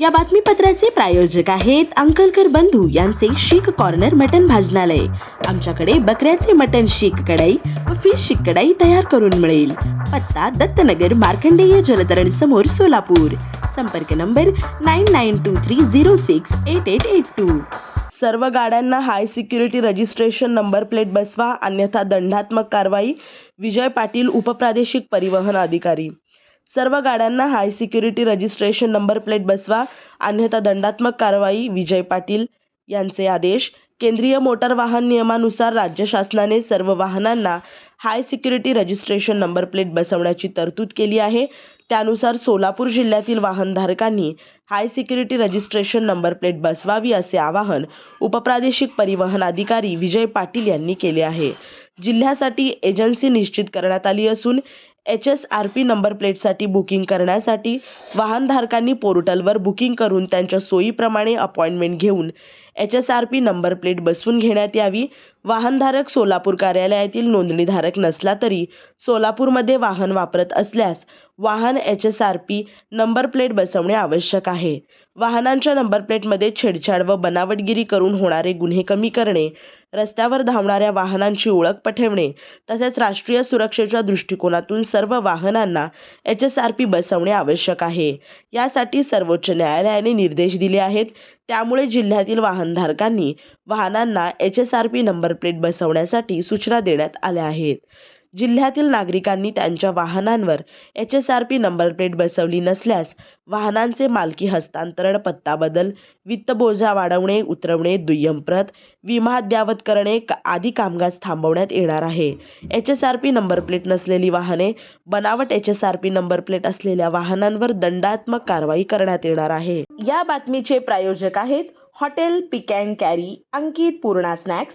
या बातमीपत्राचे प्रायोजक आहेत अंकलकर बंधू यांचे शीख कॉर्नर मटन भाजनालय. आमच्याकडे बकऱ्याचे मटन शीख कढाई व फिश शीख कढाई तयार करून मिळेल. पत्ता दत्तनगर मार्कंडेय जलतरण समोर सोलापूर. संपर्क number nine nine two three zero six eight eight eight two सर्व गाड्यांना high security registration number plate बसवा अन्यथा दंडात्मक कारवाई. विजय पाटील उपप्रादेशिक परिवहन अधिकारी. सर्व गाड्यांना high security registration number plate बसवा. अन्यथा दंडात्मक कारवाई विजय पाटील यांचे आदेश. केंद्रीय मोटार वाहन नियमानुसार राज्य शासनाने सर्व वाहनांना high security registration number plate बसवण्याची तरतूद केली आहे. त्यानुसार सोलापूर जिल्ह्यातील वाहनधारकांनी high security registration number plate बसवावी असे आवाहन उपप्रादेशिक परिवहन अधिकारी विजय पाटील यांनी केले आहे. जिल्ह्यासाठी एजन्सी निश्चित करण्यात आली असून H S R P number प्लेटसाठी बुकिंग करण्यासाठी वाहनधारकांनी पोर्टलवर बुकिंग करून त्यांच्या सोयीप्रमाणे अपॉइंटमेंट घेऊन H S R P number plate बसवून घेण्यात यावी. वाहनधारक सोलापूर कार्यालयातील नोंदणीधारक नसला तरी सोलापूरमध्ये वाहन वापरत असल्यास वाहन H S R P number plate बसवणे आवश्यक आहे. वाहनांच्या नंबर प्लेटमध्ये छेडछाड व बनावटगिरी करून होणारे गुन्हे कमी करणे रस्त्यावर धावणाऱ्या वाहनांची ओळख पटवणे तसेच राष्ट्रीय सुरक्षेच्या दृष्टिकोनातून सर्व वाहनांना एच एस आर पी बसवणे आवश्यक आहे. यासाठी सर्वोच्च न्यायालयाने निर्देश दिले आहेत. त्यामुळे जिल्ह्यातील वाहनधारकांनी वाहनांना H S R P number plate बसवण्यासाठी सूचना देण्यात आल्या आहेत. जिल्ह्यातील नागरिकांनी त्यांच्या वाहनांवर H S R P number plate बसवली नसल्यास वाहनांचे मालकी हस्तांतरण पत्ता बदल वित्तबोजा वाढवणे उतरवणे दुय्यम प्रत विमा अद्यावत करणे क- आदी कामकाज थांबवण्यात येणार आहे. H S R P number plate नसलेली वाहने बनावट H S R P number plate असलेल्या वाहनांवर दंडात्मक कारवाई करण्यात येणार आहे. या बातमीचे प्रायोजक आहेत hotel pick and carry Ankit Purna snacks.